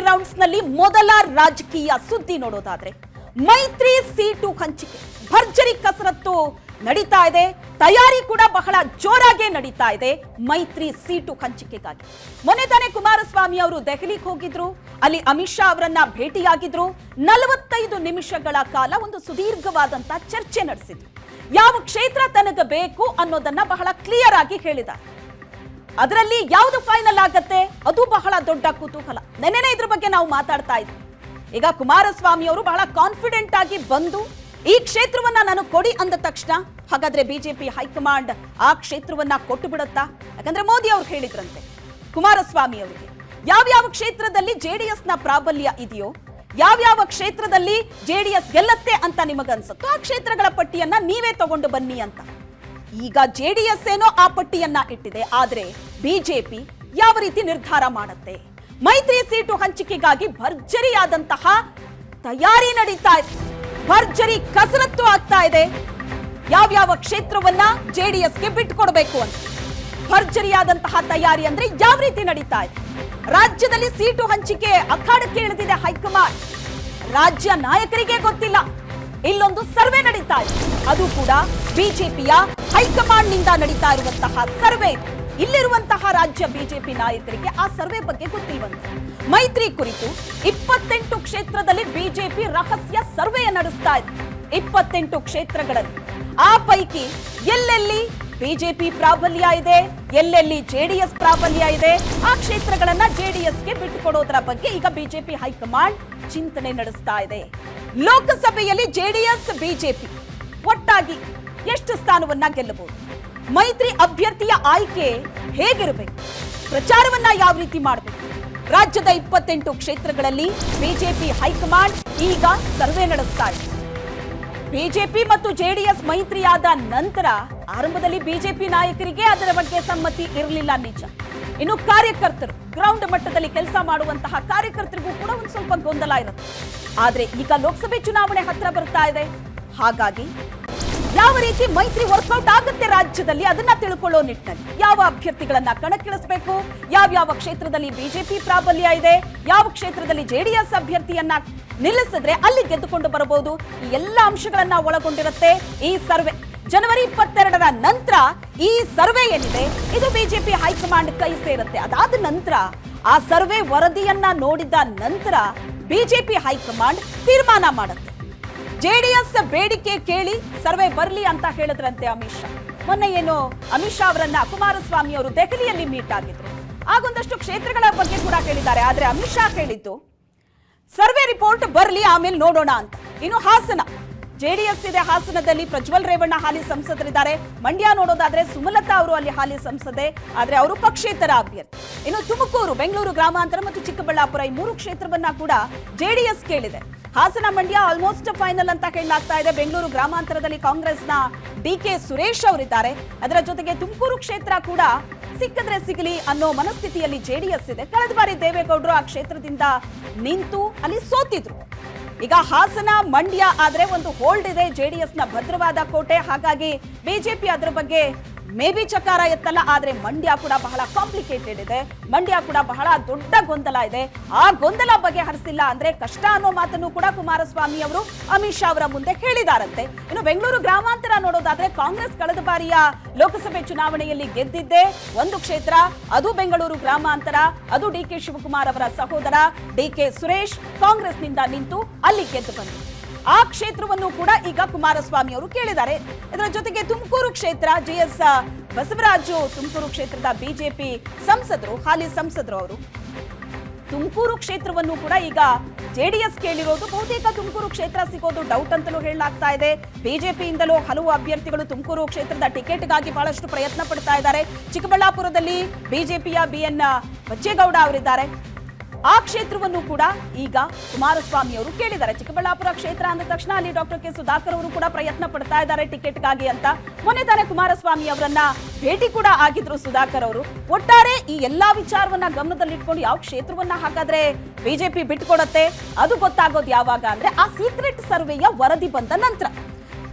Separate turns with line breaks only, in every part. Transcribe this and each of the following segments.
ರೌಂಡ್ಸ್ನಲ್ಲಿ ಮೊದಲ ರಾಜಕೀಯ ಸುದ್ದಿ ನೋಡೋದಾದ್ರೆ, ಮೈತ್ರಿ ಸೀಟು ಹಂಚಿಕೆ. ಭರ್ಜರಿ ಕಸರತ್ತು ನಡೀತಾ ಇದೆ. ತಯಾರಿ ಕೂಡ ಬಹಳ ಜೋರಾಗೆ ನಡೀತಾ ಇದೆ ಮೈತ್ರಿ ಸೀಟು ಹಂಚಿಕೆಗಾಗಿ. ಮೊನ್ನೆ ತಾನೇ ಕುಮಾರಸ್ವಾಮಿ ಅವರು ದೆಹಲಿಗೆ ಹೋಗಿದ್ರು. ಅಲ್ಲಿ ಅಮಿತ್ ಶಾ ಅವರನ್ನ ಭೇಟಿಯಾಗಿದ್ರು. ನಲವತ್ತೈದು ನಿಮಿಷಗಳ ಕಾಲ ಒಂದು ಸುದೀರ್ಘವಾದಂತ ಚರ್ಚೆ ನಡೆಸಿದ್ರು. ಯಾವ ಕ್ಷೇತ್ರ ತನಗ ಬೇಕು ಅನ್ನೋದನ್ನ ಬಹಳ ಕ್ಲಿಯರ್ ಆಗಿ ಹೇಳಿದ್ದಾರೆ. ಅದರಲ್ಲಿ ಯಾವುದು ಫೈನಲ್ ಆಗತ್ತೆ? ಅದು ಬಹಳ ದೊಡ್ಡ ಕುತೂಹಲ. ನೆನ್ನೆನೇ ಇದ್ರ ಬಗ್ಗೆ ನಾವು ಮಾತಾಡ್ತಾ ಇದ್ವಿ. ಈಗ ಕುಮಾರಸ್ವಾಮಿ ಅವರು ಬಹಳ ಕಾನ್ಫಿಡೆಂಟ್ ಆಗಿ ಬಂದು ಈ ಕ್ಷೇತ್ರವನ್ನ ನಾನು ಕೊಡಿ ಅಂದ ತಕ್ಷಣ ಹಾಗಾದ್ರೆ ಬಿಜೆಪಿ ಹೈಕಮಾಂಡ್ ಆ ಕ್ಷೇತ್ರವನ್ನ ಕೊಟ್ಟು ಬಿಡುತ್ತಾ? ಯಾಕಂದ್ರೆ ಮೋದಿ ಅವ್ರು ಹೇಳಿದ್ರಂತೆ. ಕುಮಾರಸ್ವಾಮಿ ಅವರಿಗೆ, ಯಾವ್ಯಾವ ಕ್ಷೇತ್ರದಲ್ಲಿ ಜೆಡಿಎಸ್ನ ಪ್ರಾಬಲ್ಯ ಇದೆಯೋ, ಯಾವ್ಯಾವ ಕ್ಷೇತ್ರದಲ್ಲಿ ಜೆಡಿಎಸ್ ಗೆಲ್ಲತ್ತೆ ಅಂತ ನಿಮಗನ್ಸುತ್ತೋ, ಆ ಕ್ಷೇತ್ರಗಳ ಪಟ್ಟಿಯನ್ನ ನೀವೇ ತಗೊಂಡು ಬನ್ನಿ ಅಂತ. ಈಗ ಜೆಡಿಎಸ್ ಏನೋ ಆ ಪಟ್ಟಿಯನ್ನ ಇಟ್ಟಿದೆ, ಆದರೆ ಬಿಜೆಪಿ ಯಾವ ರೀತಿ ನಿರ್ಧಾರ ಮಾಡುತ್ತೆ? ಮೈತ್ರಿ ಸೀಟು ಹಂಚಿಕೆಗಾಗಿ ಭರ್ಜರಿಯಾದಂತಹ ತಯಾರಿ ನಡೀತಾ ಇದೆ. ಭರ್ಜರಿ ಕಸರತ್ತು ಆಗ್ತಾ ಇದೆ. ಯಾವ್ಯಾವ ಕ್ಷೇತ್ರವನ್ನ ಜೆಡಿಎಸ್ಗೆ ಬಿಟ್ಟುಕೊಡ್ಬೇಕು ಅಂತ. ಭರ್ಜರಿಯಾದಂತಹ ತಯಾರಿ ಅಂದ್ರೆ ಯಾವ ರೀತಿ ನಡೀತಾ ಇದೆ? ರಾಜ್ಯದಲ್ಲಿ ಸೀಟು ಹಂಚಿಕೆ ಅಖಾಡಕ್ಕೆ ಇಳಿದಿದೆ ಹೈಕಮಾಂಡ್. ರಾಜ್ಯ ನಾಯಕರಿಗೆ ಗೊತ್ತಿಲ್ಲ. ಇಲ್ಲೊಂದು ಸರ್ವೆ ನಡೀತಾ ಇದೆ. ಅದು ಕೂಡ ಬಿಜೆಪಿಯ ಹೈಕಮಾಂಡ್ನಿಂದ ನಡೀತಾ ಇರುವಂತಹ ಸರ್ವೆ ಇಲ್ಲಿರುವಂತಹ ರಾಜ್ಯ ಬಿಜೆಪಿ ನಾಯಕರಿಗೆ ಆ ಸರ್ವೆ ಬಗ್ಗೆ ಗೊತ್ತಿಲ್ವಂತೆ. ಮೈತ್ರಿ ಕುರಿತು ಇಪ್ಪತ್ತೆಂಟು ಕ್ಷೇತ್ರದಲ್ಲಿ ಬಿಜೆಪಿ ರಹಸ್ಯ ಸರ್ವೆ ನಡೆಸ್ತಾ ಇದೆ. ಇಪ್ಪತ್ತೆಂಟು ಕ್ಷೇತ್ರಗಳಲ್ಲಿ ಆ ಪೈಕಿ ಎಲ್ಲೆಲ್ಲಿ ಬಿಜೆಪಿ ಪ್ರಾಬಲ್ಯ ಇದೆ, ಎಲ್ಲೆಲ್ಲಿ ಜೆಡಿಎಸ್ ಪ್ರಾಬಲ್ಯ ಇದೆ, ಆ ಕ್ಷೇತ್ರಗಳನ್ನ ಜೆಡಿಎಸ್ಗೆ ಬಿಟ್ಟುಕೊಡೋದ್ರ ಬಗ್ಗೆ ಈಗ ಬಿಜೆಪಿ ಹೈಕಮಾಂಡ್ ಚಿಂತನೆ ನಡೆಸ್ತಾ ಇದೆ. ಲೋಕಸಭೆಯಲ್ಲಿ ಜೆಡಿಎಸ್, ಬಿಜೆಪಿ. ಒಟ್ಟಾಗಿ ಎಷ್ಟು ಸ್ಥಾನವನ್ನ ಗೆಲ್ಲಬಹುದು? ಮೈತ್ರಿ ಅಭ್ಯರ್ಥಿಯ ಆಯ್ಕೆ ಹೇಗಿರಬೇಕು? ಪ್ರಚಾರವನ್ನ ಯಾವ ರೀತಿ ಮಾಡಬೇಕು? ರಾಜ್ಯದ ಇಪ್ಪತ್ತೆಂಟು ಕ್ಷೇತ್ರಗಳಲ್ಲಿ ಬಿಜೆಪಿ ಹೈಕಮಾಂಡ್ ಈಗ ಸರ್ವೆ ನಡೆಸ್ತಾ ಇದೆ. ಬಿಜೆಪಿ ಮತ್ತು ಜೆಡಿಎಸ್ ಮೈತ್ರಿಯಾದ ನಂತರ ಆರಂಭದಲ್ಲಿ ಬಿಜೆಪಿ ನಾಯಕರಿಗೆ ಅದರ ಬಗ್ಗೆ ಸಮ್ಮತಿ ಇರಲಿಲ್ಲ ನಿಜ. ಇನ್ನು ಕಾರ್ಯಕರ್ತರು, ಗ್ರೌಂಡ್ ಮಟ್ಟದಲ್ಲಿ ಕೆಲಸ ಮಾಡುವಂತಹ ಕಾರ್ಯಕರ್ತರಿಗೂ ಕೂಡ ಒಂದು ಸ್ವಲ್ಪ ಗೊಂದಲ ಇರುತ್ತೆ. ಆದ್ರೆ ಈಗ ಲೋಕಸಭೆ ಚುನಾವಣೆ ಹತ್ರ ಬರ್ತಾ ಇದೆ. ಹಾಗಾಗಿ ಯಾವ ರೀತಿ ಮೈತ್ರಿ ವರ್ಕೌಟ್ ಆಗುತ್ತೆ ರಾಜ್ಯದಲ್ಲಿ ಅದನ್ನ ತಿಳ್ಕೊಳ್ಳೋ ನಿಟ್ಟಿನಲ್ಲಿ ಯಾವ ಅಭ್ಯರ್ಥಿಗಳನ್ನ ಕಣಕ್ಕಿಳಿಸಬೇಕು? ಯಾವ್ಯಾವ ಕ್ಷೇತ್ರದಲ್ಲಿ ಬಿಜೆಪಿ ಪ್ರಾಬಲ್ಯ ಇದೆ? ಯಾವ ಕ್ಷೇತ್ರದಲ್ಲಿ ಜೆಡಿಎಸ್ ಅಭ್ಯರ್ಥಿಯನ್ನ ನಿಲ್ಲಿಸಿದ್ರೆ ಅಲ್ಲಿ ಗೆದ್ದುಕೊಂಡು ಬರಬಹುದು? ಈ ಎಲ್ಲ ಅಂಶಗಳನ್ನ ಒಳಗೊಂಡಿರುತ್ತೆ ಈ ಸರ್ವೆ. ಜನವರಿ ಇಪ್ಪತ್ತೆರಡರ ನಂತರ ಈ ಸರ್ವೆ ಏನಿದೆ ಇದು ಬಿಜೆಪಿ ಹೈಕಮಾಂಡ್ ಕೈ ಸೇರುತ್ತೆ. ಅದಾದ ನಂತರ ಆ ಸರ್ವೆ ವರದಿಯನ್ನ ನೋಡಿದ ನಂತರ ಬಿಜೆಪಿ ಹೈಕಮಾಂಡ್ ತೀರ್ಮಾನ ಮಾಡುತ್ತೆ. ಜೆಡಿಎಸ್ ಬೇಡಿಕೆ ಕೇಳಿ ಸರ್ವೆ ಬರಲಿ ಅಂತ ಹೇಳಿದ್ರಂತೆ ಅಮಿತ್ ಶಾ. ಮೊನ್ನೆ ಏನು ಅಮಿತ್ ಶಾ ಅವರನ್ನ ಕುಮಾರಸ್ವಾಮಿ ಅವರು ದೆಹಲಿಯಲ್ಲಿ ಮೀಟ್ ಆಗಿದ್ರು. ಆಗೊಂದಷ್ಟು ಕ್ಷೇತ್ರಗಳ ಬಗ್ಗೆ ಕೂಡ ಕೇಳಿದ್ದಾರೆ ಆದ್ರೆ ಅಮಿತ್ ಶಾ ಕೇಳಿದ್ದು ಸರ್ವೆ ರಿಪೋರ್ಟ್ ಬರಲಿ ಆಮೇಲೆ ನೋಡೋಣ ಅಂತ. ಇನ್ನು ಹಾಸನ ಜೆಡಿಎಸ್ ಇದೆ ಹಾಸನದಲ್ಲಿ. ಪ್ರಜ್ವಲ್ ರೇವಣ್ಣ ಹಾಲಿ ಸಂಸದರಿದ್ದಾರೆ. ಮಂಡ್ಯ ನೋಡೋದಾದ್ರೆ ಸುಮಲತಾ ಅವರು ಅಲ್ಲಿ ಹಾಲಿ ಸಂಸದೆ. ಆದ್ರೆ ಅವರು ಪಕ್ಷೇತರ ಅಭ್ಯರ್ಥಿ. ಇನ್ನು ತುಮಕೂರು, ಬೆಂಗಳೂರು ಗ್ರಾಮಾಂತರ ಮತ್ತು ಚಿಕ್ಕಬಳ್ಳಾಪುರ ಈ ಮೂರು ಕ್ಷೇತ್ರವನ್ನ ಕೂಡ ಜೆಡಿಎಸ್ ಕೇಳಿದೆ. ಹಾಸನ, ಮಂಡ್ಯ ಆಲ್ಮೋಸ್ಟ್ ಫೈನಲ್ ಅಂತ ಹೇಳಲಾಗ್ತಾ ಇದೆ. ಬೆಂಗಳೂರು ಗ್ರಾಮಾಂತರದಲ್ಲಿ ಕಾಂಗ್ರೆಸ್ನ ಡಿ ಕೆ ಸುರೇಶ್ ಅವರಿದ್ದಾರೆ. ಅದರ ಜೊತೆಗೆ ತುಮಕೂರು ಕ್ಷೇತ್ರ ಕೂಡ ಸಿಕ್ಕಿದ್ರೆ ಸಿಗಲಿ ಅನ್ನೋ ಮನಸ್ಥಿತಿಯಲ್ಲಿ ಜೆಡಿಎಸ್ ಇದೆ. ಕಳೆದ ಬಾರಿ ದೇವೇಗೌಡರು ಆ ಕ್ಷೇತ್ರದಿಂದ ನಿಂತು ಅಲ್ಲಿ ಸೋತಿದ್ರು. ಈಗ ಹಾಸನ, ಮಂಡ್ಯ ಆದ್ರೆ ಒಂದು ಹೋಲ್ಡ್ ಇದೆ. ಜೆಡಿಎಸ್ನ ಭದ್ರವಾದ ಕೋಟೆ. ಹಾಗಾಗಿ ಬಿಜೆಪಿ ಅದರ ಬಗ್ಗೆ ಮೇ ಬಿ ಚಕಾರ ಎತ್ತಲ್ಲ, ಆದ್ರೆ ಮಂಡ್ಯ ಕೂಡ ಬಹಳ ಕಾಂಪ್ಲಿಕೇಟೆಡ್ ಇದೆ. ಮಂಡ್ಯ ಕೂಡ ಬಹಳ ದೊಡ್ಡ ಗೊಂದಲ ಇದೆ. ಆ ಗೊಂದಲ ಬಗ್ಗೆ ಹರಿಸಿಲ್ಲ ಅಂದ್ರೆ ಕಷ್ಟ ಅನ್ನೋ ಮಾತನ್ನು ಕೂಡ ಕುಮಾರಸ್ವಾಮಿ ಅವರು ಅಮಿತ್ ಶಾ ಅವರ ಮುಂದೆ ಹೇಳಿದಾರಂತೆ. ಇನ್ನು ಬೆಂಗಳೂರು ಗ್ರಾಮಾಂತರ ನೋಡೋದಾದ್ರೆ ಕಾಂಗ್ರೆಸ್ ಕಳೆದ ಬಾರಿಯ ಲೋಕಸಭೆ ಚುನಾವಣೆಯಲ್ಲಿ ಗೆದ್ದಿದ್ದೆ ಒಂದು ಕ್ಷೇತ್ರ, ಅದು ಬೆಂಗಳೂರು ಗ್ರಾಮಾಂತರ, ಅದು ಡಿ ಕೆ ಶಿವಕುಮಾರ್ ಅವರ ಸಹೋದರ ಡಿ ಕೆ ಸುರೇಶ್ ಕಾಂಗ್ರೆಸ್ನಿಂದ ನಿಂತು ಅಲ್ಲಿ ಗೆದ್ದು ಬಂದರು ಆ ಕ್ಷೇತ್ರವನ್ನು ಕೂಡ ಈಗ ಕುಮಾರಸ್ವಾಮಿ ಅವರು ಕೇಳಿದ್ದಾರೆ. ಇದರ ಜೊತೆಗೆ ತುಮಕೂರು ಕ್ಷೇತ್ರ, ಜಿಎಸ್ ಬಸವರಾಜು ತುಮಕೂರು ಕ್ಷೇತ್ರದ ಬಿಜೆಪಿ ಸಂಸದರು, ಹಾಲಿ ಸಂಸದರು ಅವರು. ತುಮಕೂರು ಕ್ಷೇತ್ರವನ್ನು ಕೂಡ ಈಗ ಜೆಡಿಎಸ್ ಕೇಳಿರೋದು. ಬಹುತೇಕ ತುಮಕೂರು ಕ್ಷೇತ್ರ ಸಿಗೋದು ಡೌಟ್ ಅಂತಲೂ ಹೇಳಲಾಗ್ತಾ ಇದೆ. ಬಿಜೆಪಿಯಿಂದಲೂ ಹಲವು ಅಭ್ಯರ್ಥಿಗಳು ತುಮಕೂರು ಕ್ಷೇತ್ರದ ಟಿಕೆಟ್ಗಾಗಿ ಬಹಳಷ್ಟು ಪ್ರಯತ್ನ ಪಡ್ತಾ ಇದ್ದಾರೆ. ಚಿಕ್ಕಬಳ್ಳಾಪುರದಲ್ಲಿ ಬಿಜೆಪಿಯ ಬಿಎನ್ ಬಚ್ಚೇಗೌಡ ಅವರಿದ್ದಾರೆ. ಆ ಕ್ಷೇತ್ರವನ್ನು ಕೂಡ ಈಗ ಕುಮಾರಸ್ವಾಮಿ ಅವರು ಕೇಳಿದ್ದಾರೆ. ಚಿಕ್ಕಬಳ್ಳಾಪುರ ಕ್ಷೇತ್ರ ಅಂದ ತಕ್ಷಣ ಅಲ್ಲಿ ಡಾಕ್ಟರ್ ಕೆ ಸುಧಾಕರ್ ಅವರು ಕೂಡ ಪ್ರಯತ್ನ ಪಡ್ತಾ ಇದ್ದಾರೆ ಟಿಕೆಟ್ಗಾಗಿ ಅಂತ. ಮೊನ್ನೆ ತಾನೇ ಕುಮಾರಸ್ವಾಮಿ ಅವರನ್ನ ಭೇಟಿ ಕೂಡ ಆಗಿದ್ರು ಸುಧಾಕರ್ ಅವರು. ಒಟ್ಟಾರೆ ಈ ಎಲ್ಲಾ ವಿಚಾರವನ್ನ ಗಮನದಲ್ಲಿಟ್ಕೊಂಡು ಯಾವ ಕ್ಷೇತ್ರವನ್ನ ಹಾಗಾದ್ರೆ ಬಿಜೆಪಿ ಬಿಟ್ಕೊಡತ್ತೆ? ಅದು ಗೊತ್ತಾಗೋದು ಯಾವಾಗ ಅಂದ್ರೆ ಆ ಸೀಕ್ರೆಟ್ ಸರ್ವೆಯ ವರದಿ ಬಂದ ನಂತರ.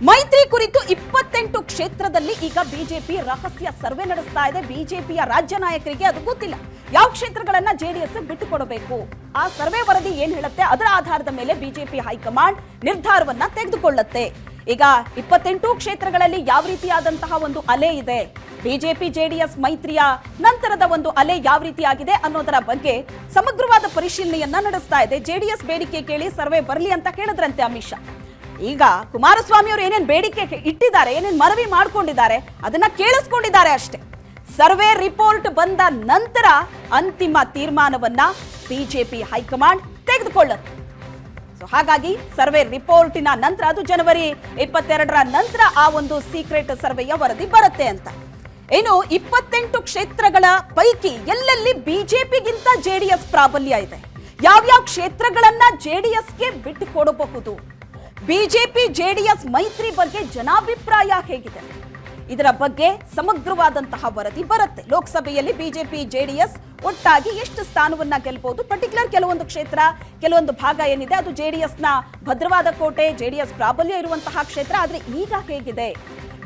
ಮೈತ್ರಿ ಕುರಿತು ಇಪ್ಪತ್ತೆಂಟು ಕ್ಷೇತ್ರದಲ್ಲಿ ಈಗ ಬಿಜೆಪಿ ರಹಸ್ಯ ಸರ್ವೆ ನಡೆಸ್ತಾ ಇದೆ. ಬಿಜೆಪಿಯ ರಾಜ್ಯ ನಾಯಕರಿಗೆ ಅದು ಗೊತ್ತಿಲ್ಲ. ಯಾವ ಕ್ಷೇತ್ರಗಳನ್ನ ಜೆಡಿಎಸ್ ಬಿಟ್ಟುಕೊಡಬೇಕು? ಆ ಸರ್ವೆ ವರದಿ ಏನ್ ಹೇಳುತ್ತೆ? ಅದರ ಆಧಾರದ ಮೇಲೆ ಬಿಜೆಪಿ ಹೈಕಮಾಂಡ್ ನಿರ್ಧಾರವನ್ನ ತೆಗೆದುಕೊಳ್ಳುತ್ತೆ. ಈಗ ಇಪ್ಪತ್ತೆಂಟು ಕ್ಷೇತ್ರಗಳಲ್ಲಿ ಯಾವ ರೀತಿಯಾದಂತಹ ಒಂದು ಅಲೆ ಇದೆ? ಬಿಜೆಪಿ, ಜೆಡಿಎಸ್, ಮೈತ್ರಿಯ ನಂತರದ ಒಂದು ಅಲೆ ಯಾವ ರೀತಿಯಾಗಿದೆ ಅನ್ನೋದರ ಬಗ್ಗೆ ಸಮಗ್ರವಾದ ಪರಿಶೀಲನೆಯನ್ನ ನಡೆಸ್ತಾ ಇದೆ. ಜೆಡಿಎಸ್ ಬೇಡಿಕೆ ಕೇಳಿ ಸರ್ವೆ ಬರಲಿ ಅಂತ ಹೇಳಿದ್ರಂತೆ ಅಮಿತ್ ಶಾ. ಈಗ ಕುಮಾರಸ್ವಾಮಿ ಅವರು ಏನೇನು ಬೇಡಿಕೆ ಇಟ್ಟಿದ್ದಾರೆ, ಏನೇನು ಮನವಿ ಮಾಡ್ಕೊಂಡಿದ್ದಾರೆ, ಅದನ್ನ ಕೇಳಿಸ್ಕೊಂಡಿದ್ದಾರೆ ಅಷ್ಟೇ. ಸರ್ವೆ ರಿಪೋರ್ಟ್ ಬಂದ ನಂತರ ಅಂತಿಮ ತೀರ್ಮಾನವನ್ನ ಬಿಜೆಪಿ ಹೈಕಮಾಂಡ್ ತೆಗೆದುಕೊಳ್ಳುತ್ತೆ. ಸೊ ಹಾಗಾಗಿ ಸರ್ವೆ ರಿಪೋರ್ಟಿನ ನಂತರ, ಅದು ಜನವರಿ ಇಪ್ಪತ್ತೆರಡರ ನಂತರ ಆ ಒಂದು ಸೀಕ್ರೆಟ್ ಸರ್ವೆಯ ವರದಿ ಬರುತ್ತೆ ಅಂತ. ಏನು ಇಪ್ಪತ್ತೆಂಟು ಕ್ಷೇತ್ರಗಳ ಪೈಕಿ ಎಲ್ಲೆಲ್ಲಿ ಬಿಜೆಪಿಗಿಂತ ಜೆಡಿಎಸ್ ಪ್ರಾಬಲ್ಯ ಇದೆ? ಯಾವ್ಯಾವ ಕ್ಷೇತ್ರಗಳನ್ನ ಜೆಡಿಎಸ್ಗೆ ಬಿಟ್ಟು ಕೊಡಬಹುದು? ಬಿಜೆಪಿ ಜೆಡಿಎಸ್ ಮೈತ್ರಿ ಬಗ್ಗೆ ಜನಾಭಿಪ್ರಾಯ ಹೇಗಿದೆ? ಇದರ ಬಗ್ಗೆ ಸಮಗ್ರವಾದಂತಹ ವರದಿ ಬರುತ್ತೆ. ಲೋಕಸಭೆಯಲ್ಲಿ ಬಿಜೆಪಿ ಜೆಡಿಎಸ್ ಒಟ್ಟಾಗಿ ಎಷ್ಟು ಸ್ಥಾನವನ್ನ ಗೆಲ್ಲಬಹುದು ಪರ್ಟಿಕ್ಯುಲರ್ ಕೆಲವೊಂದು ಕ್ಷೇತ್ರ, ಕೆಲವೊಂದು ಭಾಗ ಏನಿದೆ? ಅದು ಜೆಡಿಎಸ್ನ ಭದ್ರವಾದ ಕೋಟೆ, ಜೆಡಿಎಸ್ ಪ್ರಾಬಲ್ಯ ಇರುವಂತಹ ಕ್ಷೇತ್ರ. ಆದರೆ ಈಗ ಹೇಗಿದೆ?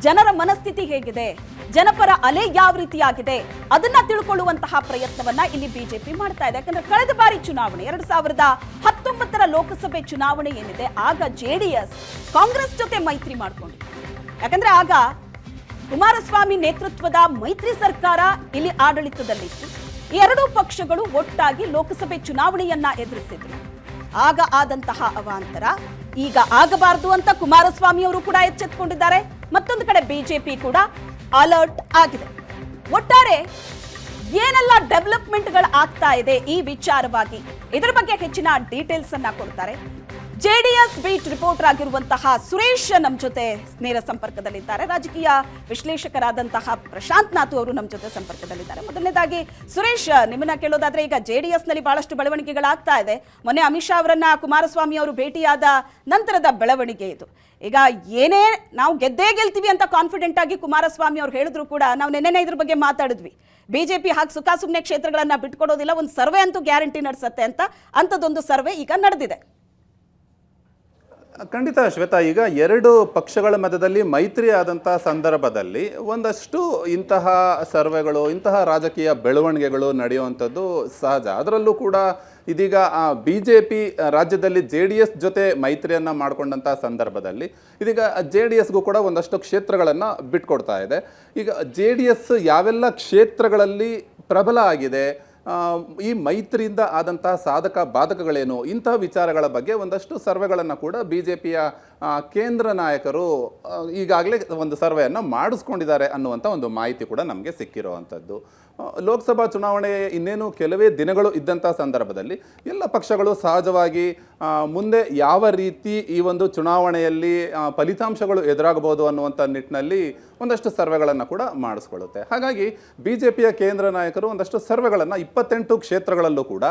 ಜನರ ಮನಸ್ಥಿತಿ ಹೇಗಿದೆ? ಜನಪರ ಅಲೆ ಯಾವ ರೀತಿಯಾಗಿದೆ? ಅದನ್ನ ತಿಳ್ಕೊಳ್ಳುವಂತಹ ಪ್ರಯತ್ನವನ್ನ ಇಲ್ಲಿ ಬಿಜೆಪಿ ಮಾಡ್ತಾ ಇದೆ. ಯಾಕಂದ್ರೆ ಕಳೆದ ಬಾರಿ ಚುನಾವಣೆ, ಎರಡ್ ಸಾವಿರದ ಹತ್ತೊಂಬತ್ತರ ಲೋಕಸಭೆ ಚುನಾವಣೆ ಏನಿದೆ, ಆಗ ಜೆಡಿಎಸ್ ಕಾಂಗ್ರೆಸ್ ಜೊತೆ ಮೈತ್ರಿ ಮಾಡ್ಕೊಂಡು ಯಾಕಂದ್ರೆ ಆಗ ಕುಮಾರಸ್ವಾಮಿ ನೇತೃತ್ವದ ಮೈತ್ರಿ ಸರ್ಕಾರ ಇಲ್ಲಿ ಆಡಳಿತದಲ್ಲಿತ್ತು. ಎರಡೂ ಪಕ್ಷಗಳು ಒಟ್ಟಾಗಿ ಲೋಕಸಭೆ ಚುನಾವಣೆಯನ್ನ ಎದುರಿಸಿದ್ರು. ಆಗ ಆದಂತಹ ಅವಾಂತರ ಈಗ ಆಗಬಾರದು ಅಂತ ಕುಮಾರಸ್ವಾಮಿ ಅವರು ಕೂಡ ಎಚ್ಚೆತ್ತುಕೊಂಡಿದ್ದಾರೆ ಮತ್ತೊಂದು ಕಡೆ ಬಿಜೆಪಿ ಕೂಡ ಅಲರ್ಟ್ ಆಗಿದೆ. ಒಟ್ಟಾರೆ ಏನೆಲ್ಲ ಡೆವಲಪ್ಮೆಂಟ್ಗಳು ಆಗ್ತಾ ಇದೆ ಈ ವಿಚಾರವಾಗಿ? ಇದರ ಬಗ್ಗೆ ಹೆಚ್ಚಿನ ಡೀಟೇಲ್ಸ್ ಅನ್ನ ಕೊಡ್ತಾರೆ. ಜೆಡಿಎಸ್ ಬೀಟ್ ರಿಪೋರ್ಟರ್ ಆಗಿರುವಂತಹ ಸುರೇಶ್ ನಮ್ಮ ಜೊತೆ ನೇರ ಸಂಪರ್ಕದಲ್ಲಿದ್ದಾರೆ. ರಾಜಕೀಯ ವಿಶ್ಲೇಷಕರಾದಂತಹ ಪ್ರಶಾಂತ್ ನಾಥು ಅವರು ನಮ್ಮ ಜೊತೆ ಸಂಪರ್ಕದಲ್ಲಿದ್ದಾರೆ. ಮೊದಲನೇದಾಗಿ, ಸುರೇಶ್, ನಿಮ್ಮನ್ನ ಕೇಳೋದಾದ್ರೆ ಈಗ ಜೆಡಿಎಸ್ನಲ್ಲಿ ಬಹಳಷ್ಟು ಬೆಳವಣಿಗೆಗಳಾಗ್ತಾ ಇದೆ. ಮೊನ್ನೆ ಅಮಿತ್ ಶಾ ಅವರನ್ನ ಕುಮಾರಸ್ವಾಮಿ ಅವರು ಭೇಟಿಯಾದ ನಂತರದ ಬೆಳವಣಿಗೆ ಇದು. ಈಗ ಏನೇ ನಾವು ಗೆದ್ದೇ ಗೆಲ್ತೀವಿ ಅಂತ ಕಾನ್ಫಿಡೆಂಟ್ ಆಗಿ ಕುಮಾರಸ್ವಾಮಿ ಅವರು ಹೇಳಿದ್ರು ಕೂಡ ನಾವು ನೆನ್ನೆನೇ ಇದ್ರ ಬಗ್ಗೆ ಮಾತಾಡಿದ್ವಿ. ಬಿಜೆಪಿ ಹಾಗೆ ಸುಖಾಸುಮ್ನೆ ಕ್ಷೇತ್ರಗಳನ್ನ ಬಿಟ್ಕೊಡೋದಿಲ್ಲ, ಒಂದು ಸರ್ವೆ ಅಂತೂ ಗ್ಯಾರಂಟಿ ನಡೆಸತ್ತೆ ಅಂತ ಅಂಥದ್ದೊಂದು ಸರ್ವೆ ಈಗ ನಡೆದಿದೆ.
ಖಂಡಿತ ಶ್ವೇತಾ, ಈಗ ಎರಡು ಪಕ್ಷಗಳ ಮಧ್ಯದಲ್ಲಿ ಮೈತ್ರಿ ಆದಂಥ ಸಂದರ್ಭದಲ್ಲಿ ಒಂದಷ್ಟು ಇಂತಹ ಸರ್ವೆಗಳು, ಇಂತಹ ರಾಜಕೀಯ ಬೆಳವಣಿಗೆಗಳು ನಡೆಯುವಂಥದ್ದು ಸಹಜ. ಅದರಲ್ಲೂ ಕೂಡ ಇದೀಗ ಬಿ ಜೆ ಪಿ ರಾಜ್ಯದಲ್ಲಿ ಜೆ ಡಿ ಎಸ್ ಜೊತೆ ಮೈತ್ರಿಯನ್ನು ಮಾಡಿಕೊಂಡಂಥ ಸಂದರ್ಭದಲ್ಲಿ ಇದೀಗ ಜೆ ಡಿ ಎಸ್ಗೂ ಕೂಡ ಒಂದಷ್ಟು ಕ್ಷೇತ್ರಗಳನ್ನು ಬಿಟ್ಕೊಡ್ತಾ ಇದೆ. ಈಗ ಜೆ ಡಿ ಎಸ್ ಯಾವೆಲ್ಲ ಕ್ಷೇತ್ರಗಳಲ್ಲಿ ಪ್ರಬಲ ಆಗಿದೆ ಈ ಮೈತ್ರಿಯಿಂದ ಆದಂತಹ ಸಾಧಕ ಬಾಧಕಗಳೇನು? ಇಂತಹ ವಿಚಾರಗಳ ಬಗ್ಗೆ ಒಂದಷ್ಟು ಸರ್ವೆಗಳನ್ನು ಕೂಡ ಬಿ ಜೆ ಪಿಯ ಕೇಂದ್ರ ನಾಯಕರು ಈಗಾಗಲೇ ಒಂದು ಸರ್ವೆಯನ್ನು ಮಾಡಿಸ್ಕೊಂಡಿದ್ದಾರೆ ಅನ್ನುವಂಥ ಒಂದು ಮಾಹಿತಿ ಕೂಡ ನಮಗೆ ಸಿಕ್ಕಿರುವಂಥದ್ದು. ಲೋಕಸಭಾ ಚುನಾವಣೆ ಇನ್ನೇನು ಕೆಲವೇ ದಿನಗಳು ಇದ್ದಂಥ ಸಂದರ್ಭದಲ್ಲಿ ಎಲ್ಲ ಪಕ್ಷಗಳು ಸಹಜವಾಗಿ ಮುಂದೆ ಯಾವ ರೀತಿ ಈ ಒಂದು ಚುನಾವಣೆಯಲ್ಲಿ ಫಲಿತಾಂಶಗಳು ಎದುರಾಗಬಹುದು ಅನ್ನುವಂಥ ನಿಟ್ಟಿನಲ್ಲಿ ಒಂದಷ್ಟು ಸರ್ವೆಗಳನ್ನು ಕೂಡ ಮಾಡಿಸ್ಕೊಳ್ಳುತ್ತೆ. ಹಾಗಾಗಿ ಬಿ ಜೆ ಕೇಂದ್ರ ನಾಯಕರು ಒಂದಷ್ಟು ಸರ್ವೆಗಳನ್ನು ಇಪ್ಪತ್ತೆಂಟು ಕ್ಷೇತ್ರಗಳಲ್ಲೂ ಕೂಡ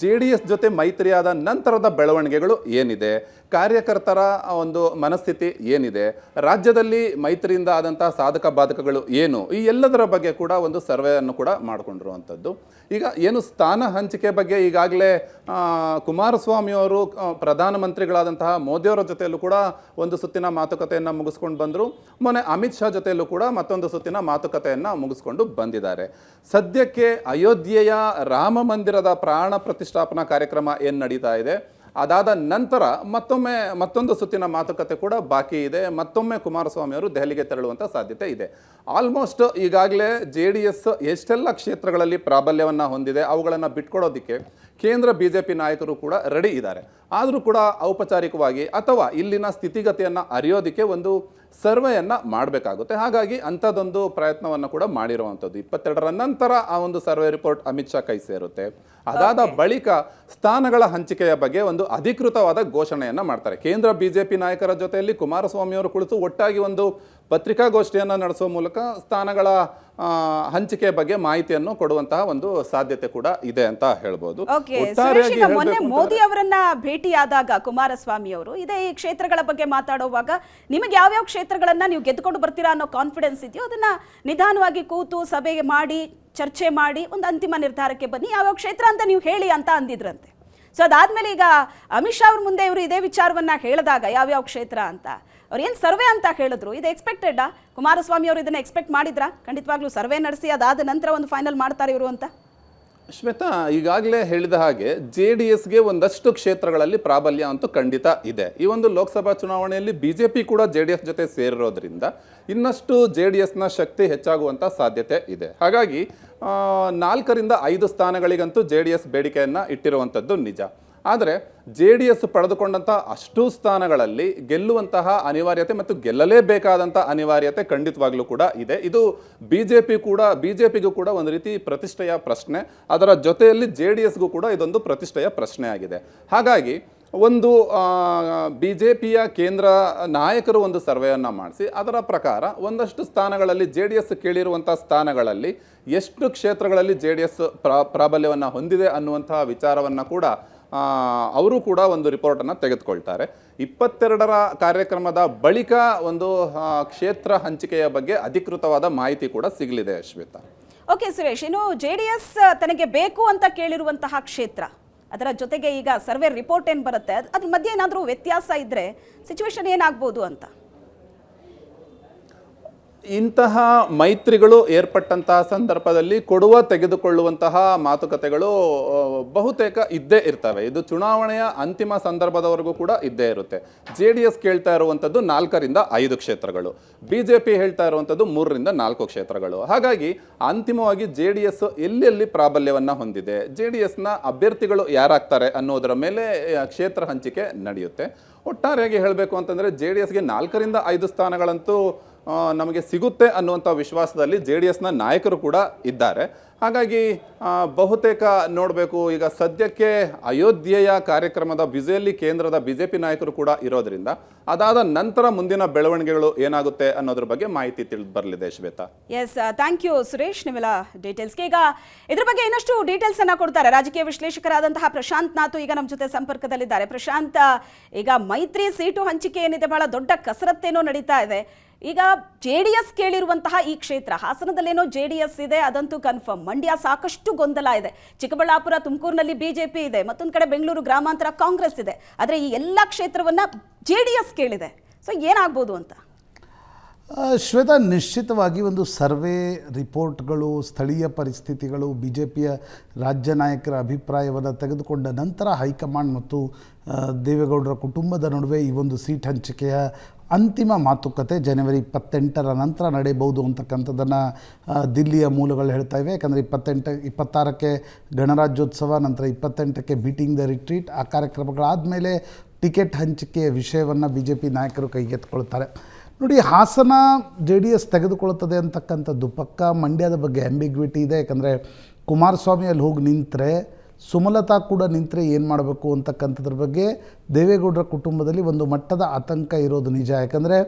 ಜೆ ಡಿ ಎಸ್ ಜೊತೆ ಮೈತ್ರಿಯಾದ ನಂತರದ ಬೆಳವಣಿಗೆಗಳು ಏನಿದೆ? ಕಾರ್ಯಕರ್ತರ ಒಂದು ಮನಸ್ಥಿತಿ ಏನಿದೆ? ರಾಜ್ಯದಲ್ಲಿ ಮೈತ್ರಿಯಿಂದ ಆದಂತಹ ಸಾಧಕ ಬಾಧಕಗಳು ಏನು? ಈ ಎಲ್ಲದರ ಬಗ್ಗೆ ಕೂಡ ಒಂದು ಸರ್ವೆಯನ್ನು ಕೂಡ ಮಾಡಿಕೊಂಡಿರುವಂಥದ್ದು. ಈಗ ಏನು ಸ್ಥಾನ ಹಂಚಿಕೆ ಬಗ್ಗೆ ಈಗಾಗಲೇ ಕುಮಾರಸ್ವಾಮಿಯವರು ಪ್ರಧಾನಮಂತ್ರಿಗಳಾದಂತಹ ಮೋದಿಯವರ ಜೊತೆಯಲ್ಲೂ ಕೂಡ ಒಂದು ಸುತ್ತಿನ ಮಾತುಕತೆಯನ್ನು ಮುಗಿಸ್ಕೊಂಡು ಬಂದರು. ಮೊನ್ನೆ ಅಮಿತ್ ಶಾ ಜೊತೆಯಲ್ಲೂ ಕೂಡ ಮತ್ತೊಂದು ಸುತ್ತಿನ ಮಾತುಕತೆಯನ್ನು ಮುಗಿಸ್ಕೊಂಡು ಬಂದಿದ್ದಾರೆ. ಸದ್ಯಕ್ಕೆ ಅಯೋಧ್ಯೆಯ ರಾಮ ಮಂದಿರದ ಪ್ರಾಣ ಪ್ರತಿಷ್ಠಾಪನಾ ಕಾರ್ಯಕ್ರಮ ಏನು ನಡೀತಾ ಇದೆ? ಅದಾದ ನಂತರ ಮತ್ತೊಮ್ಮೆ, ಮತ್ತೊಂದು ಸುತ್ತಿನ ಮಾತುಕತೆ ಕೂಡ ಬಾಕಿ ಇದೆ. ಮತ್ತೊಮ್ಮೆ ಕುಮಾರಸ್ವಾಮಿ ಅವರು ದೆಹಲಿಗೆ ತೆರಳುವಂಥ ಸಾಧ್ಯತೆ ಇದೆ. ಆಲ್ಮೋಸ್ಟ್ ಈಗಾಗಲೇ ಜೆ ಡಿ ಎಸ್ ಎಷ್ಟೆಲ್ಲ ಕ್ಷೇತ್ರಗಳಲ್ಲಿ ಪ್ರಾಬಲ್ಯವನ್ನು ಹೊಂದಿದೆ, ಅವುಗಳನ್ನು ಬಿಟ್ಕೊಡೋದಕ್ಕೆ ಕೇಂದ್ರ ಬಿ ಜೆ ಪಿ ನಾಯಕರು ಕೂಡ ರೆಡಿ ಇದ್ದಾರೆ. ಆದರೂ ಕೂಡ ಔಪಚಾರಿಕವಾಗಿ ಅಥವಾ ಇಲ್ಲಿನ ಸ್ಥಿತಿಗತಿಯನ್ನು ಅರಿಯೋದಕ್ಕೆ ಒಂದು ಸರ್ವೆಯನ್ನು ಮಾಡಬೇಕಾಗುತ್ತೆ. ಹಾಗಾಗಿ ಅಂಥದ್ದೊಂದು ಪ್ರಯತ್ನವನ್ನು ಕೂಡ ಮಾಡಿರುವಂಥದ್ದು. ಇಪ್ಪತ್ತೆರಡರ ನಂತರ ಆ ಒಂದು ಸರ್ವೆ ರಿಪೋರ್ಟ್ ಅಮಿತ್ ಶಾ ಕೈ ಸೇರುತ್ತೆ. ಅದಾದ ಬಳಿಕ ಸ್ಥಾನಗಳ ಹಂಚಿಕೆಯ ಬಗ್ಗೆ ಒಂದು ಅಧಿಕೃತವಾದ ಘೋಷಣೆಯನ್ನು ಮಾಡ್ತಾರೆ. ಕೇಂದ್ರ ಬಿಜೆಪಿ ನಾಯಕರ ಜೊತೆಯಲ್ಲಿ ಕುಮಾರಸ್ವಾಮಿ ಅವರು ಕುಳಿತು ಒಟ್ಟಾಗಿ ಒಂದು ಪತ್ರಿಕಾಗೋಷ್ಠಿಯನ್ನು ನಡೆಸುವ ಮೂಲಕ ಸ್ಥಾನಗಳ ಹಂಚಿಕೆ ಬಗ್ಗೆ ಮಾಹಿತಿಯನ್ನು ಕೊಡುವಂತಹ ಒಂದು ಸಾಧ್ಯತೆ ಕೂಡ ಇದೆ ಅಂತ ಹೇಳ್ಬೋದು.
ಮೊನ್ನೆ ಮೋದಿ ಅವರನ್ನ ಭೇಟಿಯಾದಾಗ ಕುಮಾರಸ್ವಾಮಿ ಅವರು ಇದೇ ಈ ಕ್ಷೇತ್ರಗಳ ಬಗ್ಗೆ ಮಾತಾಡುವಾಗ ನಿಮಗೆ ಯಾವ್ಯಾವ ಕ್ಷೇತ್ರಗಳನ್ನ ನೀವು ಗೆದ್ದುಕೊಂಡು ಬರ್ತೀರಾ ಅನ್ನೋ ಕಾನ್ಫಿಡೆನ್ಸ್ ಇದೆಯೋ ಅದನ್ನ ನಿಧಾನವಾಗಿ ಕೂತು ಸಭೆ ಮಾಡಿ ಚರ್ಚೆ ಮಾಡಿ ಒಂದು ಅಂತಿಮ ನಿರ್ಧಾರಕ್ಕೆ ಬನ್ನಿ ಯಾವ್ಯಾವ ಕ್ಷೇತ್ರ ಅಂತ ನೀವು ಹೇಳಿ ಅಂತ ಅಂದಿದ್ರಂತೆ. ಸೊ ಅದಾದ್ಮೇಲೆ ಈಗ ಅಮಿತ್ ಶಾ ಅವ್ರ ಮುಂದೆ ಇವರು ಇದೇ ವಿಚಾರವನ್ನ ಹೇಳಿದಾಗ ಯಾವ್ಯಾವ ಕ್ಷೇತ್ರ ಅಂತ ಅವ್ರು ಏನು ಸರ್ವೆ ಅಂತ ಹೇಳಿದ್ರು? ಇದು ಎಕ್ಸ್ಪೆಕ್ಟೆಡಾ ಕುಮಾರಸ್ವಾಮಿ ಅವರು ಇದನ್ನು ಎಕ್ಸ್ಪೆಕ್ಟ್ ಮಾಡಿದ್ರಾ? ಖಂಡಿತವಾಗ್ಲೂ ಸರ್ವೆ ನಡೆಸಿ, ಅದಾದ ನಂತರ ಒಂದು ಫೈನಲ್ ಮಾಡ್ತಾರೆ ಇವರು ಅಂತ.
ಶ್ವೇತಾ, ಈಗಾಗಲೇ ಹೇಳಿದ ಹಾಗೆ ಜೆ ಡಿ ಎಸ್ಗೆ ಒಂದಷ್ಟು ಕ್ಷೇತ್ರಗಳಲ್ಲಿ ಪ್ರಾಬಲ್ಯ ಅಂತೂ ಖಂಡಿತ ಇದೆ. ಈ ಒಂದು ಲೋಕಸಭಾ ಚುನಾವಣೆಯಲ್ಲಿ ಬಿ ಜೆ ಪಿ ಕೂಡ ಜೆ ಡಿ ಎಸ್ ಜೊತೆ ಸೇರಿರೋದ್ರಿಂದ ಇನ್ನಷ್ಟು ಜೆ ಡಿ ಎಸ್ನ ಶಕ್ತಿ ಹೆಚ್ಚಾಗುವಂಥ ಸಾಧ್ಯತೆ ಇದೆ. ಹಾಗಾಗಿ ನಾಲ್ಕರಿಂದ ಐದು ಸ್ಥಾನಗಳಿಗಂತೂ ಜೆ ಡಿ ಎಸ್ ಬೇಡಿಕೆಯನ್ನು ಇಟ್ಟಿರುವಂಥದ್ದು ನಿಜ. ಆದರೆ ಜೆ ಡಿ ಎಸ್ ಪಡೆದುಕೊಂಡಂಥ ಅಷ್ಟು ಸ್ಥಾನಗಳಲ್ಲಿ ಗೆಲ್ಲುವಂತಹ ಅನಿವಾರ್ಯತೆ ಮತ್ತು ಗೆಲ್ಲಲೇಬೇಕಾದಂಥ ಅನಿವಾರ್ಯತೆ ಖಂಡಿತವಾಗ್ಲೂ ಕೂಡ ಇದೆ. ಇದು ಬಿ ಜೆ ಪಿ ಕೂಡ ಬಿ ಜೆ ಪಿಗೂ ಕೂಡ ಒಂದು ರೀತಿ ಪ್ರತಿಷ್ಠೆಯ ಪ್ರಶ್ನೆ. ಅದರ ಜೊತೆಯಲ್ಲಿ ಜೆ ಡಿ ಎಸ್ಗೂ ಕೂಡ ಇದೊಂದು ಪ್ರತಿಷ್ಠೆಯ ಪ್ರಶ್ನೆ ಆಗಿದೆ. ಹಾಗಾಗಿ ಒಂದು ಬಿ ಜೆ ಪಿಯ ಕೇಂದ್ರ ನಾಯಕರು ಒಂದು ಸರ್ವೆಯನ್ನು ಮಾಡಿಸಿ, ಅದರ ಪ್ರಕಾರ ಒಂದಷ್ಟು ಸ್ಥಾನಗಳಲ್ಲಿ ಜೆ ಡಿ ಎಸ್ ಕೇಳಿರುವಂಥ ಸ್ಥಾನಗಳಲ್ಲಿ ಎಷ್ಟು ಕ್ಷೇತ್ರಗಳಲ್ಲಿ ಜೆ ಡಿ ಎಸ್ ಪ್ರಾ, ಪ್ರಾಬಲ್ಯವನ್ನು ಹೊಂದಿದೆ ಅನ್ನುವಂತಹ ವಿಚಾರವನ್ನು ಕೂಡ ಅವರು ಕೂಡ ಒಂದು ರಿಪೋರ್ಟನ್ನು ತೆಗೆದುಕೊಳ್ತಾರೆ. ಇಪ್ಪತ್ತೆರಡರ ಕಾರ್ಯಕ್ರಮದ ಬಳಿಕ ಒಂದು ಕ್ಷೇತ್ರ ಹಂಚಿಕೆಯ ಬಗ್ಗೆ ಅಧಿಕೃತವಾದ ಮಾಹಿತಿ ಕೂಡ ಸಿಗಲಿದೆ, ಅಶ್ವಿತಾ.
ಓಕೆ, ಸುರೇಶ್, ಇನ್ನು ಜೆ ಡಿ ಎಸ್ ತನಗೆ ಬೇಕು ಅಂತ ಕೇಳಿರುವಂತಹ ಕ್ಷೇತ್ರ, ಅದರ ಜೊತೆಗೆ ಈಗ ಸರ್ವೆ ರಿಪೋರ್ಟ್ ಏನು ಬರುತ್ತೆ? ಅದ್- ಅದ್ರ ಮಧ್ಯೆ ಏನಾದರೂ ವ್ಯತ್ಯಾಸ ಇದ್ದರೆ ಸಿಚುವೇಶನ್ ಏನಾಗ್ಬೋದು ಅಂತ?
ಇಂತಹ ಮೈತ್ರಿಗಳು ಏರ್ಪಟ್ಟಂತಹ ಸಂದರ್ಭದಲ್ಲಿ ಕೊಡುವ ತೆಗೆದುಕೊಳ್ಳುವಂತಹ ಮಾತುಕತೆಗಳು ಬಹುತೇಕ ಇದ್ದೇ ಇರ್ತವೆ. ಇದು ಚುನಾವಣೆಯ ಅಂತಿಮ ಸಂದರ್ಭದವರೆಗೂ ಕೂಡ ಇದ್ದೇ ಇರುತ್ತೆ. ಜೆ ಡಿ ಎಸ್ ಕೇಳ್ತಾ ಇರುವಂಥದ್ದು ನಾಲ್ಕರಿಂದ ಐದು ಕ್ಷೇತ್ರಗಳು. ಬಿ ಜೆ ಪಿ ಹೇಳ್ತಾ ಇರುವಂಥದ್ದು ಮೂರರಿಂದ ನಾಲ್ಕು ಕ್ಷೇತ್ರಗಳು. ಹಾಗಾಗಿ ಅಂತಿಮವಾಗಿ ಜೆ ಡಿ ಎಸ್ ಎಲ್ಲೆಲ್ಲಿ ಪ್ರಾಬಲ್ಯವನ್ನು ಹೊಂದಿದೆ, ಜೆ ಡಿ ಎಸ್ನ ಅಭ್ಯರ್ಥಿಗಳು ಯಾರಾಗ್ತಾರೆ ಅನ್ನೋದರ ಮೇಲೆ ಕ್ಷೇತ್ರ ಹಂಚಿಕೆ ನಡೆಯುತ್ತೆ. ಒಟ್ಟಾರೆಯಾಗಿ ಹೇಳಬೇಕು ಅಂತಂದರೆ ಜೆ ಡಿ ಎಸ್ಗೆ ನಾಲ್ಕರಿಂದ ಐದು ಸ್ಥಾನಗಳಂತೂ ನಮಗೆ ಸಿಗುತ್ತೆ ಅನ್ನುವಂಥ ವಿಶ್ವಾಸದಲ್ಲಿ ಜೆ ಡಿ ಎಸ್ನ ನಾಯಕರು ಕೂಡ ಇದ್ದಾರೆ. ಹಾಗಾಗಿ ಬಹುತೇಕ ನೋಡಬೇಕು, ಈಗ ಸದ್ಯಕ್ಕೆ ಅಯೋಧ್ಯೆಯ ಕಾರ್ಯಕ್ರಮದ ಬ್ಯುಸಿಯಲ್ಲಿ ಕೇಂದ್ರದ ಬಿ ಜೆ ಪಿ ನಾಯಕರು ಕೂಡ ಇರೋದ್ರಿಂದ, ಅದಾದ ನಂತರ ಮುಂದಿನ ಬೆಳವಣಿಗೆಗಳು ಏನಾಗುತ್ತೆ ಅನ್ನೋದ್ರ ಬಗ್ಗೆ ಮಾಹಿತಿ ತಿಳಿದು ಬರಲಿದೆ, Shweta.
Yes thank you Suresh. ನಿಮ್ಮೆಲ್ಲ ಡೀಟೇಲ್ಸ್ಗೆ ಈಗ ಇದ್ರ ಬಗ್ಗೆ ಇನ್ನಷ್ಟು ಡೀಟೇಲ್ಸ್ ಅನ್ನ ಕೊಡ್ತಾರೆ. ರಾಜಕೀಯ ವಿಶ್ಲೇಷಕರಾದಂತಹ ಪ್ರಶಾಂತ್ ನಾಥು ಈಗ ನಮ್ಮ ಜೊತೆ ಸಂಪರ್ಕದಲ್ಲಿದ್ದಾರೆ. ಪ್ರಶಾಂತ್, ಈಗ ಮೈತ್ರಿ ಸೀಟು ಹಂಚಿಕೆ ಏನಿದೆ ಬಹಳ ದೊಡ್ಡ ಕಸರತ್ತೇನೋ ನಡೀತಾ ಇದೆ. ಈಗ ಜೆ ಡಿ ಎಸ್ ಕೇಳಿರುವಂತಹ ಈ ಕ್ಷೇತ್ರ, ಹಾಸನದಲ್ಲೇನೋ ಜೆ ಡಿ ಎಸ್ ಇದೆ, ಅದಂತೂ ಕನ್ಫರ್ಮ್ ಮಂಡ್ಯ ಸಾಕಷ್ಟು ಗೊಂದಲ ಇದೆ. ಚಿಕ್ಕಬಳ್ಳಾಪುರ, ತುಮಕೂರಿನಲ್ಲಿ ಬಿಜೆಪಿ ಇದೆ, ಮತ್ತೊಂದು ಕಡೆ ಬೆಂಗಳೂರು ಗ್ರಾಮಾಂತರ ಕಾಂಗ್ರೆಸ್ ಇದೆ. ಆದರೆ ಈ ಎಲ್ಲ ಕ್ಷೇತ್ರವನ್ನ ಜೆ ಡಿ ಎಸ್ ಕೇಳಿದೆ. ಸೊ ಏನಾಗ್ಬೋದು ಅಂತ?
ಶ್ವೇತಾ, ನಿಶ್ಚಿತವಾಗಿ ಒಂದು ಸರ್ವೆ ರಿಪೋರ್ಟ್ಗಳು, ಸ್ಥಳೀಯ ಪರಿಸ್ಥಿತಿಗಳು, ಬಿ ಜೆ ಪಿಯ ರಾಜ್ಯ ನಾಯಕರ ಅಭಿಪ್ರಾಯವನ್ನು ತೆಗೆದುಕೊಂಡ ನಂತರ ಹೈಕಮಾಂಡ್ ಮತ್ತು ದೇವೇಗೌಡರ ಕುಟುಂಬದ ನಡುವೆ ಈ ಒಂದು ಸೀಟ್ ಹಂಚಿಕೆಯ ಅಂತಿಮ ಮಾತುಕತೆ ಜನವರಿ ಇಪ್ಪತ್ತೆಂಟರ ನಂತರ ನಡೆಯಬಹುದು ಅಂತಕ್ಕಂಥದ್ದನ್ನು ದಿಲ್ಲಿಯ ಮೂಲಗಳು ಹೇಳ್ತಾ ಇವೆ. ಯಾಕಂದರೆ ಇಪ್ಪತ್ತೆಂಟು, ಇಪ್ಪತ್ತಾರಕ್ಕೆ ಗಣರಾಜ್ಯೋತ್ಸವ, ನಂತರ ಇಪ್ಪತ್ತೆಂಟಕ್ಕೆ ಬೀಟಿಂಗ್ ದ ರಿಟ್ರೀಟ್, ಆ ಕಾರ್ಯಕ್ರಮಗಳಾದಮೇಲೆ ಟಿಕೆಟ್ ಹಂಚಿಕೆಯ ವಿಷಯವನ್ನು ಬಿ ಜೆ ಪಿ ನಾಯಕರು ಕೈಗೆತ್ಕೊಳ್ತಾರೆ ನೋಡಿ, ಹಾಸನ ಜೆ ಡಿ ಎಸ್ ತೆಗೆದುಕೊಳ್ಳುತ್ತದೆ ಅಂತಕ್ಕಂಥದ್ದು ಪಕ್ಕ ಮಂಡ್ಯದ ಬಗ್ಗೆ ಆ್ಯಂಬಿಗ್ವಿಟಿ ಇದೆ. ಯಾಕಂದರೆ ಕುಮಾರಸ್ವಾಮಿ ಅಲ್ಲಿ ಹೋಗಿ ನಿಂತರೆ ಸುಮಲತಾ ಕೂಡ ನಿಂತರೆ ಏನು ಮಾಡಬೇಕು ಅಂತಕ್ಕಂಥದ್ರ ಬಗ್ಗೆ ದೇವೇಗೌಡರ ಕುಟುಂಬದಲ್ಲಿ ಒಂದು ಮಟ್ಟದ ಆತಂಕ ಇರೋದು ನಿಜ. ಯಾಕಂದರೆ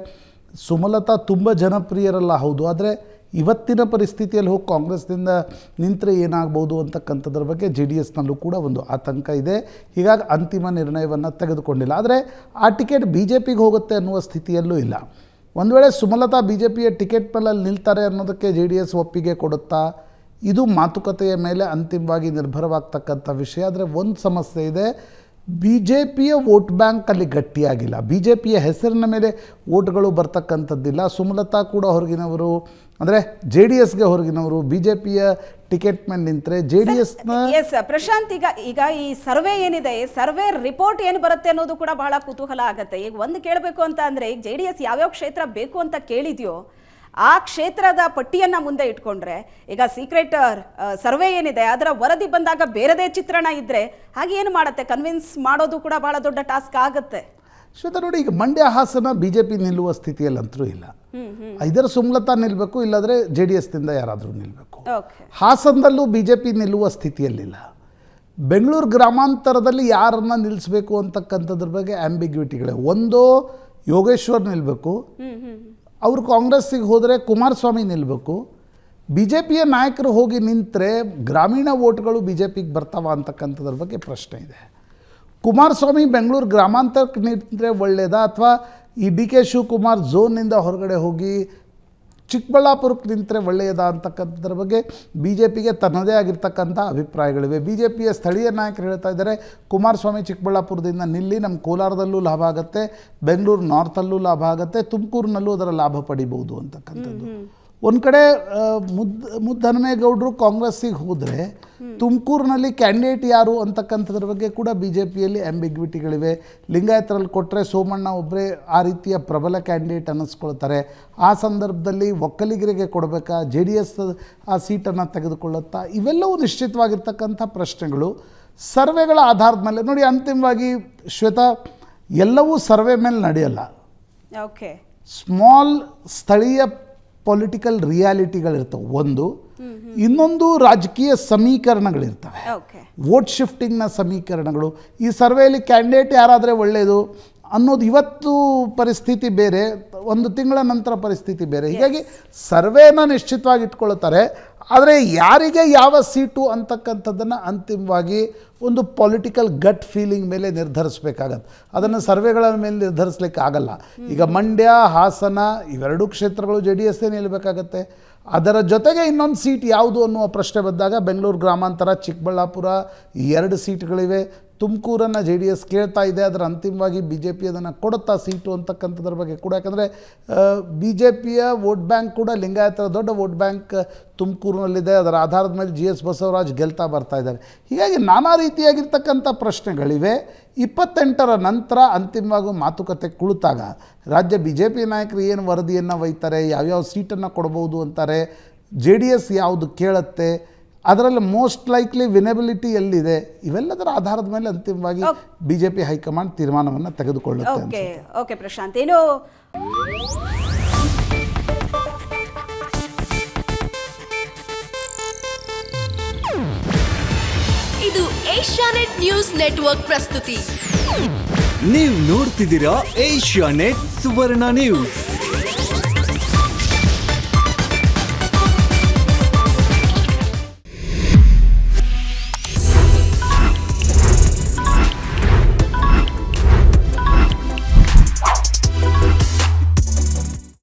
ಸುಮಲತಾ ತುಂಬ ಜನಪ್ರಿಯರಲ್ಲ, ಹೌದು. ಆದರೆ ಇವತ್ತಿನ ಪರಿಸ್ಥಿತಿಯಲ್ಲಿ ಹೋಗಿ ಕಾಂಗ್ರೆಸ್ನಿಂದ ನಿಂತರೆ ಏನಾಗ್ಬೋದು ಅಂತಕ್ಕಂಥದ್ರ ಬಗ್ಗೆ ಜೆ ಡಿ ಎಸ್ನಲ್ಲೂ ಕೂಡ ಒಂದು ಆತಂಕ ಇದೆ. ಹೀಗಾಗಿ ಅಂತಿಮ ನಿರ್ಣಯವನ್ನು ತೆಗೆದುಕೊಂಡಿಲ್ಲ. ಆದರೆ ಆ ಟಿಕೆಟ್ ಬಿ ಜೆ ಪಿಗೆ ಹೋಗುತ್ತೆ ಅನ್ನುವ ಸ್ಥಿತಿಯಲ್ಲೂ ಇಲ್ಲ. ಒಂದು ವೇಳೆ ಸುಮಲತಾ ಬಿ ಜೆ ಪಿಯ ಟಿಕೆಟ್ ಮೇಲೆ ನಿಲ್ತಾರೆ ಅನ್ನೋದಕ್ಕೆ ಜೆ ಡಿ ಎಸ್ ಒಪ್ಪಿಗೆ ಕೊಡುತ್ತಾ ಇದು ಮಾತುಕತೆಯ ಮೇಲೆ ಅಂತಿಮವಾಗಿ ನಿರ್ಭರವಾಗ್ತಕ್ಕಂಥ ವಿಷಯ. ಆದರೆ ಒಂದು ಸಮಸ್ಯೆ ಇದೆ. ಬಿ ಜೆ ಪಿಯ ವೋಟ್ ಬ್ಯಾಂಕ್ ಅಲ್ಲಿ ಗಟ್ಟಿಯಾಗಿಲ್ಲ. ಬಿ ಜೆ ಪಿಯ ಹೆಸರಿನ ಮೇಲೆ ವೋಟ್ಗಳು ಬರ್ತಕ್ಕಂಥದ್ದಿಲ್ಲ. ಸುಮಲತಾ ಕೂಡ ಹೊರಗಿನವರು, ಅಂದರೆ ಜೆ ಡಿ ಎಸ್ಗೆ ಹೊರಗಿನವರು ಬಿ ಜೆ ಪಿಯ ಟಿಕೆಟ್ ಮೇಲೆ ನಿಂತರೆ ಜೆ ಡಿ ಎಸ್ನ
ಎಸ್, ಪ್ರಶಾಂತ್, ಈಗ ಈಗ ಈ ಸರ್ವೆ ಏನಿದೆ ಸರ್ವೆ ರಿಪೋರ್ಟ್ ಏನು ಬರುತ್ತೆ ಅನ್ನೋದು ಕೂಡ ಬಹಳ ಕುತೂಹಲ ಆಗುತ್ತೆ. ಈಗ ಒಂದು ಕೇಳಬೇಕು ಅಂತ ಅಂದರೆ, ಈಗ ಜೆ ಡಿ ಎಸ್ ಯಾವ್ಯಾವ ಕ್ಷೇತ್ರ ಬೇಕು ಅಂತ ಕೇಳಿದ್ಯೋ ಆ ಕ್ಷೇತ್ರದ ಪಟ್ಟಿಯನ್ನು ಮುಂದೆ ಇಟ್ಕೊಂಡ್ರೆ ಈಗ ಸೀಕ್ರೆಟ್ ಸರ್ವೆ ಏನಿದೆ ಅದರ ವರದಿ ಬಂದಾಗ ಬೇರೆದೇ ಚಿತ್ರಣ ಇದ್ದರೆ ಹಾಗೆ ಏನು ಮಾಡುತ್ತೆ? ಕನ್ವಿನ್ಸ್ ಮಾಡೋದು ಕೂಡ ಭಾಳ ದೊಡ್ಡ ಟಾಸ್ಕ್ ಆಗುತ್ತೆ.
ಶ್ವೇತಾ ನೋಡಿ ಈಗ Mandya Hassan B J P ನಿಲ್ಲುವ ಸ್ಥಿತಿಯಲ್ಲಂತರೂ ಇಲ್ಲ. ಇದರ ಸುಮ್ಲತಾ ನಿಲ್ಲಬೇಕು ಇಲ್ಲಾಂದರೆ ಜೆ ಡಿ ಎಸ್ನಿಂದ ಯಾರಾದರೂ ನಿಲ್ಲಬೇಕು ಹಾಸನದಲ್ಲೂ ಬಿ ಜೆ ಪಿ ನಿಲ್ಲುವ ಸ್ಥಿತಿಯಲ್ಲಿಲ್ಲ. ಬೆಂಗಳೂರು ಗ್ರಾಮಾಂತರದಲ್ಲಿ ಯಾರನ್ನ ನಿಲ್ಲಿಸಬೇಕು ಅಂತಕ್ಕಂಥದ್ರ ಬಗ್ಗೆ ಆಂಬಿಗ್ಯೂಟಿಗಳೇ ಒಂದು ಯೋಗೇಶ್ವರ್ ನಿಲ್ಲಬೇಕು ಅವರು ಕಾಂಗ್ರೆಸ್ಸಿಗೆ ಹೋದರೆ ಕುಮಾರಸ್ವಾಮಿ ನಿಲ್ಲಬೇಕು ಬಿ ಜೆ ಪಿಯ ನಾಯಕರು ಹೋಗಿ ನಿಂತರೆ ಗ್ರಾಮೀಣ ವೋಟ್ಗಳು ಬಿ ಜೆ ಪಿಗೆ ಬರ್ತಾವ ಅಂತಕ್ಕಂಥದ್ರ ಬಗ್ಗೆ ಪ್ರಶ್ನೆ ಇದೆ. ಕುಮಾರಸ್ವಾಮಿ ಬೆಂಗಳೂರು ಗ್ರಾಮಾಂತರಕ್ಕೆ ನಿಂತರೆ ಒಳ್ಳೆಯದಾ ಅಥವಾ ಈ ಡಿ ಕೆ ಶಿವಕುಮಾರ್ ಝೋನ್ನಿಂದ ಹೊರಗಡೆ ಹೋಗಿ ಚಿಕ್ಕಬಳ್ಳಾಪುರಕ್ಕೆ ನಿಂತರೆ ಒಳ್ಳೆಯದ ಅಂತಕ್ಕಂಥದ್ರ ಬಗ್ಗೆ ಬಿ ಜೆ ಪಿಗೆ ತನ್ನದೇ ಆಗಿರ್ತಕ್ಕಂಥ ಅಭಿಪ್ರಾಯಗಳಿವೆ. ಬಿ ಜೆ ಪಿಯ ಸ್ಥಳೀಯ ನಾಯಕರು ಹೇಳ್ತಾ ಇದ್ದಾರೆ, ಕುಮಾರಸ್ವಾಮಿ ಚಿಕ್ಕಬಳ್ಳಾಪುರದಿಂದ ನಿಲ್ಲಿ, ನಮ್ಮ ಕೋಲಾರದಲ್ಲೂ ಲಾಭ ಆಗುತ್ತೆ, ಬೆಂಗಳೂರು ನಾರ್ತಲ್ಲೂ ಲಾಭ ಆಗುತ್ತೆ, ತುಮಕೂರಿನಲ್ಲೂ ಅದರ ಲಾಭ ಪಡಿಬಹುದು ಅಂತಕ್ಕಂಥದ್ದು. ಒಂದು ಕಡೆ ಮುದ್ ಮುದ್ದನಮೇಗೌಡರು ಕಾಂಗ್ರೆಸ್ಸಿಗೆ ಹೋದರೆ ತುಮಕೂರಿನಲ್ಲಿ ಕ್ಯಾಂಡಿಡೇಟ್ ಯಾರು ಅಂತಕ್ಕಂಥದ್ರ ಬಗ್ಗೆ ಕೂಡ ಬಿ ಜೆ ಪಿಯಲ್ಲಿ ಆ್ಯಂಬಿಗ್ವಿಟಿಗಳಿವೆ ಲಿಂಗಾಯತರಲ್ಲಿ ಕೊಟ್ಟರೆ ಸೋಮಣ್ಣ ಒಬ್ಬರೇ ಆ ರೀತಿಯ ಪ್ರಬಲ ಕ್ಯಾಂಡಿಡೇಟ್ ಅನ್ನಿಸ್ಕೊಳ್ತಾರೆ. ಆ ಸಂದರ್ಭದಲ್ಲಿ ಒಕ್ಕಲಿಗರಿಗೆ ಕೊಡಬೇಕಾ ಜೆ ಡಿ ಎಸ್ ಆ ಸೀಟನ್ನು ತೆಗೆದುಕೊಳ್ಳುತ್ತಾ ಇವೆಲ್ಲವೂ ನಿಶ್ಚಿತವಾಗಿರ್ತಕ್ಕಂಥ ಪ್ರಶ್ನೆಗಳು. ಸರ್ವೆಗಳ ಆಧಾರದ ಮೇಲೆ ನೋಡಿ ಅಂತಿಮವಾಗಿ ಶ್ವೇತಾ ಎಲ್ಲವೂ ಸರ್ವೆ ಮೇಲೆ ನಡೆಯಲ್ಲ.
ಓಕೆ
ಸ್ಮಾಲ್ ಸ್ಥಳೀಯ ಪೊಲಿಟಿಕಲ್ ರಿಯಾಲಿಟಿಗಳಿರ್ತವೆ ಒಂದು ಇನ್ನೊಂದು ರಾಜಕೀಯ ಸಮೀಕರಣಗಳಿರ್ತವೆ. ವೋಟ್ ಶಿಫ್ಟಿಂಗ್ನ ಸಮೀಕರಣಗಳು. ಈ ಸರ್ವೆಯಲ್ಲಿ ಕ್ಯಾಂಡಿಡೇಟ್ ಯಾರಾದರೆ ಒಳ್ಳೆಯದು ಅನ್ನೋದು ಇವತ್ತು ಪರಿಸ್ಥಿತಿ ಬೇರೆ ಒಂದು ತಿಂಗಳ ನಂತರ ಪರಿಸ್ಥಿತಿ ಬೇರೆ. ಹೀಗಾಗಿ ಸರ್ವೇನ ನಿಶ್ಚಿತವಾಗಿ ಇಟ್ಕೊಳ್ತಾರೆ ಆದರೆ ಯಾರಿಗೆ ಯಾವ ಸೀಟು ಅಂತಕ್ಕಂಥದ್ದನ್ನು ಅಂತಿಮವಾಗಿ ಒಂದು ಪೊಲಿಟಿಕಲ್ ಗಟ್ ಫೀಲಿಂಗ್ ಮೇಲೆ ನಿರ್ಧರಿಸಬೇಕಾಗತ್ತೆ. ಅದನ್ನು ಸರ್ವೆಗಳ ಮೇಲೆ ನಿರ್ಧರಿಸಲಿಕ್ಕೆ ಆಗಲ್ಲ. ಈಗ ಮಂಡ್ಯ ಹಾಸನ ಇವೆರಡೂ ಕ್ಷೇತ್ರಗಳು ಜೆ ಡಿ ಎಸ್ಸೇ ನಿಲ್ಲಬೇಕಾಗತ್ತೆ ಅದರ ಜೊತೆಗೆ ಇನ್ನೊಂದು ಸೀಟ್ ಯಾವುದು ಅನ್ನುವ ಪ್ರಶ್ನೆ ಬಂದಾಗ ಬೆಂಗಳೂರು ಗ್ರಾಮಾಂತರ ಚಿಕ್ಕಬಳ್ಳಾಪುರ ಎರಡು ಸೀಟ್ಗಳಿವೆ. ತುಮಕೂರನ್ನು ಜೆ ಡಿ ಎಸ್ ಕೇಳ್ತಾ ಇದೆ, ಅದರ ಅಂತಿಮವಾಗಿ ಬಿ ಜೆ ಪಿ ಅದನ್ನು ಕೊಡುತ್ತಾ ಸೀಟು ಅಂತಕ್ಕಂಥದ್ರ ಬಗ್ಗೆ ಕೂಡ. ಯಾಕಂದರೆ ಬಿ ಜೆ ಪಿಯ ವೋಟ್ ಬ್ಯಾಂಕ್ ಕೂಡ ಲಿಂಗಾಯತರ ದೊಡ್ಡ ವೋಟ್ ಬ್ಯಾಂಕ್ ತುಮಕೂರಿನಲ್ಲಿದೆ. ಅದರ ಆಧಾರದ ಮೇಲೆ ಜಿ ಎಸ್ ಬಸವರಾಜ್ ಗೆಲ್ತಾ ಬರ್ತಾ ಇದ್ದಾರೆ. ಹೀಗಾಗಿ ನಾನಾ ರೀತಿಯಾಗಿರ್ತಕ್ಕಂಥ ಪ್ರಶ್ನೆಗಳಿವೆ. ಇಪ್ಪತ್ತೆಂಟರ ನಂತರ ಅಂತಿಮವಾಗಿ ಮಾತುಕತೆ ಕುಳಿತಾಗ ರಾಜ್ಯ ಬಿ ಜೆ ಪಿ ನಾಯಕರು ಏನು ವರದಿಯನ್ನು ಒಯ್ತಾರೆ ಯಾವ್ಯಾವ ಸೀಟನ್ನು ಕೊಡ್ಬೋದು ಅಂತಾರೆ, ಜೆ ಡಿ ಎಸ್ ಯಾವುದು ಕೇಳುತ್ತೆ ಅದರಲ್ಲಿ ಮೋಸ್ಟ್ ಲೈಕ್ಲಿ ವಿನೆಬಿಲಿಟಿ ಎಲ್ಲಿದೆ? ಇವೆಲ್ಲದರ ಆಧಾರದ ಮೇಲೆ ಅಂತಿಮವಾಗಿ ಬಿಜೆಪಿ ಜೆ ಪಿ ಹೈಕಮಾಂಡ್ ತೀರ್ಮಾನವನ್ನು ತೆಗೆದುಕೊಳ್ಳುತ್ತೆ
ಓಕೆ ಪ್ರಶಾಂತ್ ಏನು?
ಇದು ಏಷ್ಯಾನೆಟ್ ನ್ಯೂಸ್ ನೆಟ್ವರ್ಕ್ ಪ್ರಸ್ತುತಿ.
ನೀವು ನೋಡ್ತಿದ್ದೀರಾ ಏಷ್ಯಾನೆಟ್ ಸುವರ್ಣ ನ್ಯೂಸ್